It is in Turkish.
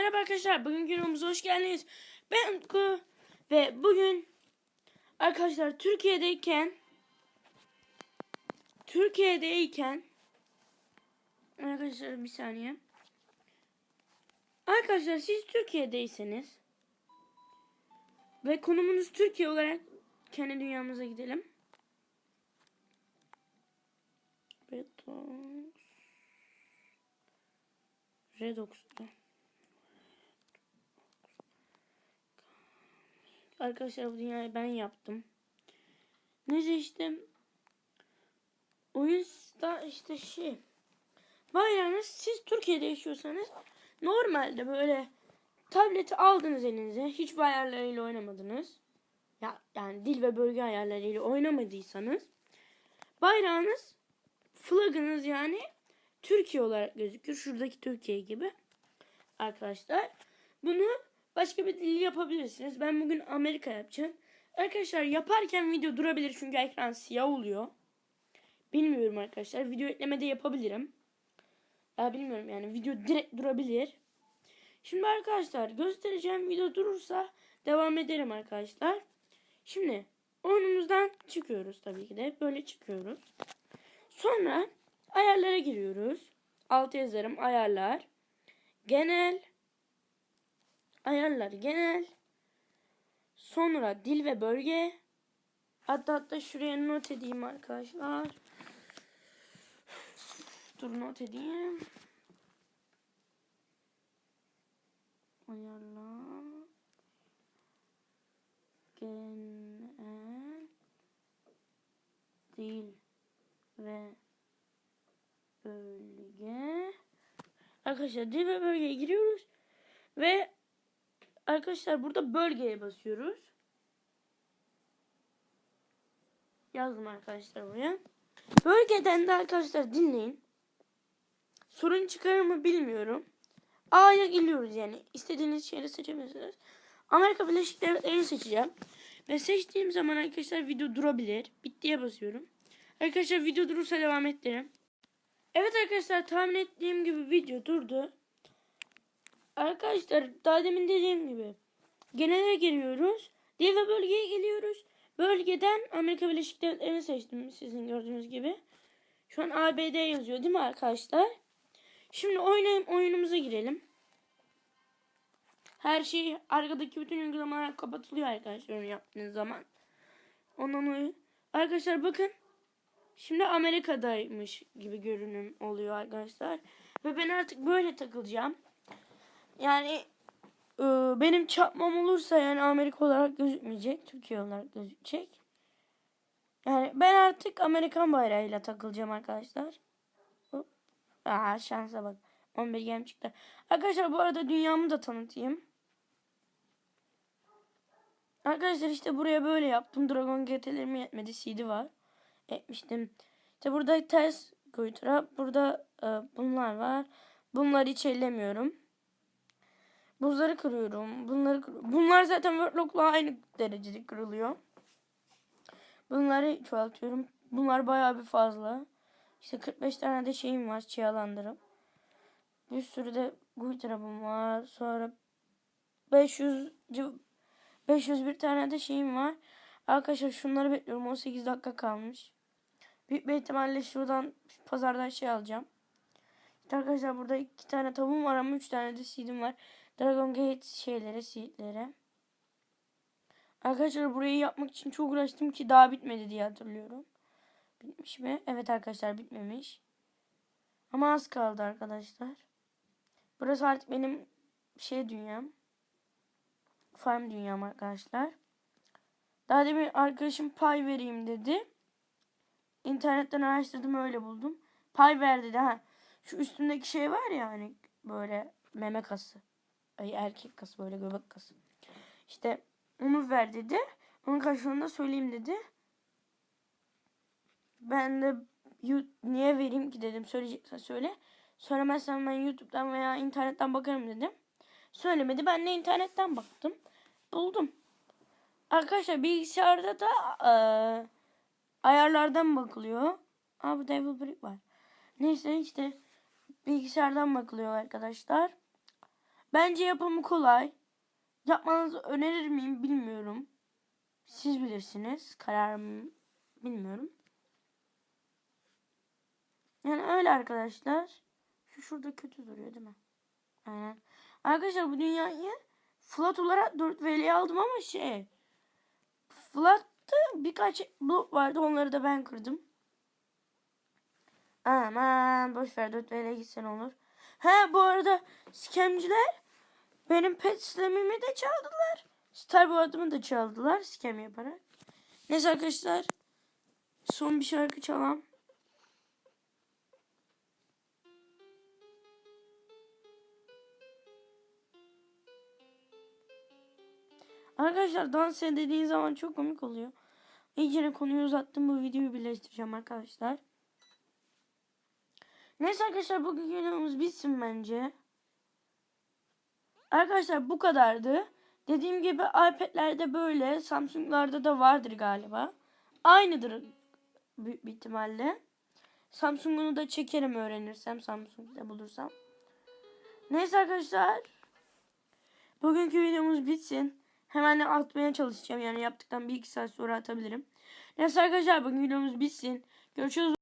merhaba arkadaşlar. Bugün videomuza hoş geldiniz. Ben Utku ve bugün arkadaşlar Türkiye'deyken Türkiye'deyken arkadaşlar bir saniye. Arkadaşlar siz Türkiye'deyseniz ve konumunuz Türkiye olarak kendi dünyamıza gidelim. Beton Redox'ta. Arkadaşlar bu dünyayı ben yaptım. Neyse işte oyunda işte şey bayrağınız siz Türkiye'de yaşıyorsanız normalde böyle tableti aldınız elinize hiç ayarlarıyla oynamadınız. Ya, yani dil ve bölge ayarlarıyla oynamadıysanız bayrağınız flagınız yani Türkiye olarak gözüküyor. Şuradaki Türkiye gibi. Arkadaşlar bunu başka bir dil yapabilirsiniz. Ben bugün Amerika yapacağım. Arkadaşlar yaparken video durabilir çünkü ekran siyah oluyor. Bilmiyorum arkadaşlar. Video eklemede yapabilirim. Ya bilmiyorum yani video direkt durabilir. Şimdi arkadaşlar göstereceğim video durursa devam ederim arkadaşlar. Şimdi oyunumuzdan çıkıyoruz tabii ki de. Böyle çıkıyoruz. Sonra ayarlara giriyoruz. Alt yazarım ayarlar. Genel ayarlar genel. Sonra dil ve bölge. Hatta hatta şuraya not edeyim arkadaşlar. Dur not edeyim. Ayarlar. Genel. Dil ve bölge. Arkadaşlar dil ve bölgeye giriyoruz. Ve arkadaşlar burada bölgeye basıyoruz. Yazdım arkadaşlar buraya. Bölgeden de arkadaşlar dinleyin. Sorun çıkarır mı bilmiyorum. A'ya geliyoruz yani. istediğiniz şeyi seçebilirsiniz. Amerika Birleşik Devletleri'ni seçeceğim. Ve seçtiğim zaman arkadaşlar video durabilir. Bittiye basıyorum. Arkadaşlar video durursa devam ettirelim. Evet arkadaşlar tahmin ettiğim gibi video durdu. Arkadaşlar daha demin dediğim gibi genele giriyoruz. Dil ve bölgeye geliyoruz. Bölgeden Amerika Birleşik Devletleri'ni seçtim sizin gördüğünüz gibi. Şu an ABD yazıyor değil mi arkadaşlar? Şimdi oynayayım oyunumuza girelim. Her şey arkadaki bütün uygulamalar kapatılıyor arkadaşlar onu yaptığınız zaman. Ondan oyun. Arkadaşlar bakın. Şimdi Amerika'daymış gibi görünüm oluyor arkadaşlar. Ve ben artık böyle takılacağım. Yani e, benim çarpmam olursa yani Amerika olarak gözükmeyecek. Türkiye olarak gözükecek. Yani ben artık Amerikan bayrağıyla takılacağım arkadaşlar. Aa şansa bak. 11 gem çıktı. Arkadaşlar bu arada dünyamı da tanıtayım. Arkadaşlar işte buraya böyle yaptım. Dragon GT'lerim yetmedi. CD var. Etmiştim. İşte burada ters kuytura. Burada e, bunlar var. Bunları hiç ellemiyorum. Buzları kırıyorum. Bunları kır Bunlar zaten Wordlock'la aynı derecede kırılıyor. Bunları çoğaltıyorum. Bunlar bayağı bir fazla. İşte 45 tane de şeyim var çiğalandırım. Bir sürü de Guitarabım var. Sonra 500 501 tane de şeyim var. Arkadaşlar şunları bekliyorum. 18 dakika kalmış. Büyük bir ihtimalle şuradan pazardan şey alacağım. Arkadaşlar burada iki tane tavuğum var ama üç tane de seedim var. Dragon Gate şeylere, seedlere. Arkadaşlar burayı yapmak için çok uğraştım ki daha bitmedi diye hatırlıyorum. Bitmiş mi? Evet arkadaşlar bitmemiş. Ama az kaldı arkadaşlar. Burası artık benim şey dünyam. Farm dünyam arkadaşlar. Daha demin arkadaşım pay vereyim dedi. İnternetten araştırdım öyle buldum. Pay ver dedi ha. Şu üstündeki şey var ya hani böyle meme kası. Ay erkek kası böyle göbek kası. İşte onu ver dedi. Onun karşılığında söyleyeyim dedi. Ben de niye vereyim ki dedim. Söyleyeceksen söyle. Söylemezsen ben YouTube'dan veya internetten bakarım dedim. Söylemedi. Ben de internetten baktım. Buldum. Arkadaşlar bilgisayarda da e, ayarlardan bakılıyor. Aa bu Devil Brick var. Neyse işte bilgisayardan bakılıyor arkadaşlar. Bence yapımı kolay. Yapmanızı önerir miyim bilmiyorum. Siz bilirsiniz. Kararımı bilmiyorum. Yani öyle arkadaşlar. Şu şurada kötü duruyor değil mi? Aynen. Arkadaşlar bu dünyayı flat olarak 4 VL'ye aldım ama şey. Flat'ta birkaç blok vardı onları da ben kırdım. Aman boş ver 4 VL'ye gitsen olur. He bu arada skemciler benim pet slamimi de çaldılar. Star bu adımı da çaldılar skem yaparak. Neyse arkadaşlar. Son bir şarkı çalalım. Arkadaşlar dans dediğin zaman çok komik oluyor. İyice konuyu uzattım. Bu videoyu birleştireceğim arkadaşlar. Neyse arkadaşlar bugün videomuz bitsin bence. Arkadaşlar bu kadardı. Dediğim gibi iPad'lerde böyle. Samsung'larda da vardır galiba. Aynıdır büyük bir ihtimalle. Samsung'unu da çekerim öğrenirsem. Samsung'da bulursam. Neyse arkadaşlar. Bugünkü videomuz bitsin. Hemen atmaya çalışacağım. Yani yaptıktan bir iki saat sonra atabilirim. Neyse arkadaşlar bugün videomuz bitsin. Görüşürüz.